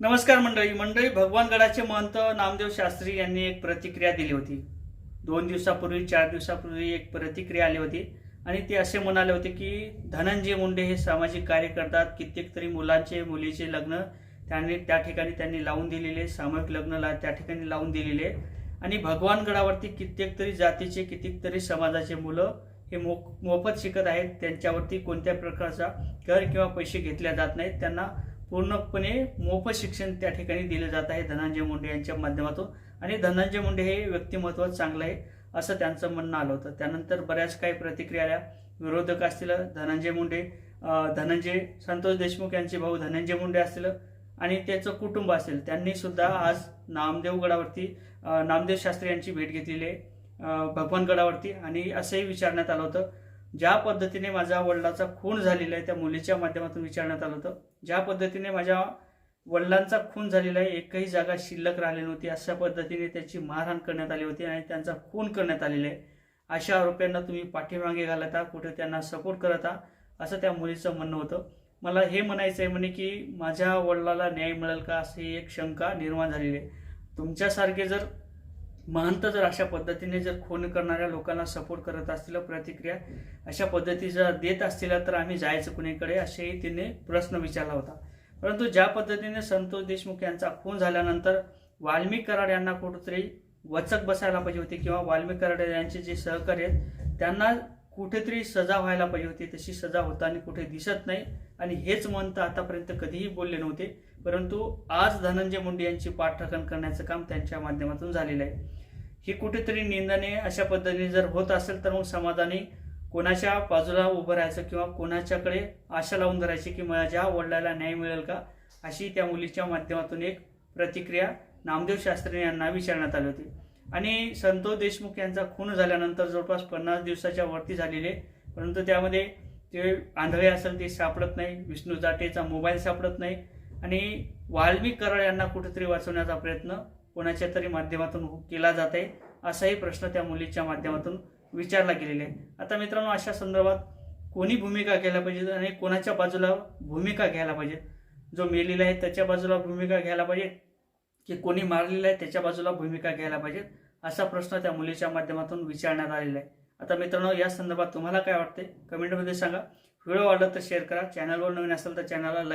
नमस्कार मंडळी. मंडळी भगवानगडाचे महंत नामदेव शास्त्री यांनी एक प्रतिक्रिया दिली होती. दोन दिवसापूर्वी चार दिवसापूर्वी एक प्रतिक्रिया आली होती. आणि ते असे म्हणाले होते की धनंजय मुंडे हे सामाजिक कार्य करतात कित्येक तरी मुलांचे मुलीचे लग्न त्यांनी त्या ठिकाणी त्यांनी लावून दिलेले सामूहिक लग्न ला त्या ठिकाणी लावून दिलेले. आणि भगवानगडावरती कित्येक तरी जातीचे कित्येक तरी समाजाचे मुलं हे मो मोफत शिकत आहेत. त्यांच्यावरती कोणत्या प्रकारचा कर किंवा पैसे घेतल्या जात नाहीत. त्यांना पूर्णपणे मोफत शिक्षण त्या ठिकाणी दिलं जात आहे. धनंजय मुंडे यांच्या माध्यमातून. आणि धनंजय मुंडे हे व्यक्तिमत्व चांगलं आहे असं त्यांचं म्हणणं आलं होतं. त्यानंतर बऱ्याच काही प्रतिक्रिया आल्या. विरोधक असतील धनंजय मुंडे धनंजय संतोष देशमुख यांचे भाऊ धनंजय मुंडे असतील आणि त्याचं कुटुंब असेल त्यांनी सुद्धा आज नामदेवगडावरती नामदेव शास्त्री यांची भेट घेतलेली आहे भगवानगडावरती आणि असंही विचारण्यात आलं होतं ज्या पद्धतीने माझ्या वडिलाचा खून झालेला आहे त्या मुलीच्या माध्यमातून विचारण्यात आलं होतं ज्या पद्धतीने माझ्या वडिलांचा खून झालेला आहे एकही जागा शिल्लक राहिली नव्हती अशा पद्धतीने त्याची मारहाण करण्यात आली होती आणि त्यांचा खून करण्यात आलेला आहे. अशा आरोप्यांना तुम्ही पाठीमागे घालता कुठे त्यांना सपोर्ट करता असं त्या मुलीचं म्हणणं होतं. मला हे म्हणायचं आहे म्हणे की माझ्या वडिलाला न्याय मिळेल का अशी एक शंका निर्माण झालेली आहे. तुमच्यासारखे जर महंत जर अशा पद्धतीने जर खून करणाऱ्या लोकांना सपोर्ट करत असतील प्रतिक्रिया अशा पद्धती जर देत असतील तर आम्ही जायचं कुणीकडे असेही तिने प्रश्न विचारला होता. परंतु ज्या पद्धतीने संतोष देशमुख यांचा खून झाल्यानंतर वाल्मिक कराड यांना कुठेतरी वचक बसायला पाहिजे होती किंवा वाल्मिक कराड यांचे जे सहकारी आहेत त्यांना कुठेतरी सजा व्हायला पाहिजे होती. तशी सजा होताना कुठे दिसत नाही. आणि हेच म्हणतं आतापर्यंत कधीही बोलले नव्हते. परंतु आज धनंजय मुंडे यांची पाठराखण करण्याचं काम त्यांच्या माध्यमातून झालेलं आहे. ही कुठेतरी निंदने अशा पद्धतीने जर होत असेल तर मग समाजाने कोणाच्या बाजूला उभं राहायचं किंवा कोणाच्याकडे आशा लावून धरायची की माझ्या वडिलाला न्याय मिळेल का अशी त्या मुलीच्या माध्यमातून एक प्रतिक्रिया नामदेव शास्त्री यांना विचारण्यात आली होती. आणि संतोष देशमुख यांचा खून झाल्यानंतर जवळपास पन्नास दिवसाच्या वरती झालेले. परंतु त्यामध्ये ते आंधळे असेल ते सापडत नाही विष्णू जाटेचा मोबाईल सापडत नाही. आणि वाल्मिक कराड यांना कुठेतरी वाचवण्याचा प्रयत्न कोणाच्या तरी माध्यमातून केला जात आहे असाही प्रश्न त्या मुलीच्या माध्यमातून विचारला गेलेला आहे. आता मित्रांनो अशा संदर्भात कोणी भूमिका घ्यायला पाहिजे आणि कोणाच्या बाजूला भूमिका घ्यायला पाहिजे? जो मेलेला आहे त्याच्या बाजूला भूमिका घ्यायला पाहिजे. की कोणी मारलेलं आहे त्याच्या बाजूला भूमिका घ्यायला पाहिजेत असा प्रश्न त्या मुलीच्या माध्यमातून विचारण्यात आलेला आहे. आता मित्रांनो या संदर्भात तुम्हाला काय वाटते कमेंटमध्ये सांगा. व्हिडिओ आवडला तर शेअर करा. चॅनलवर नवीन असेल तर चॅनलला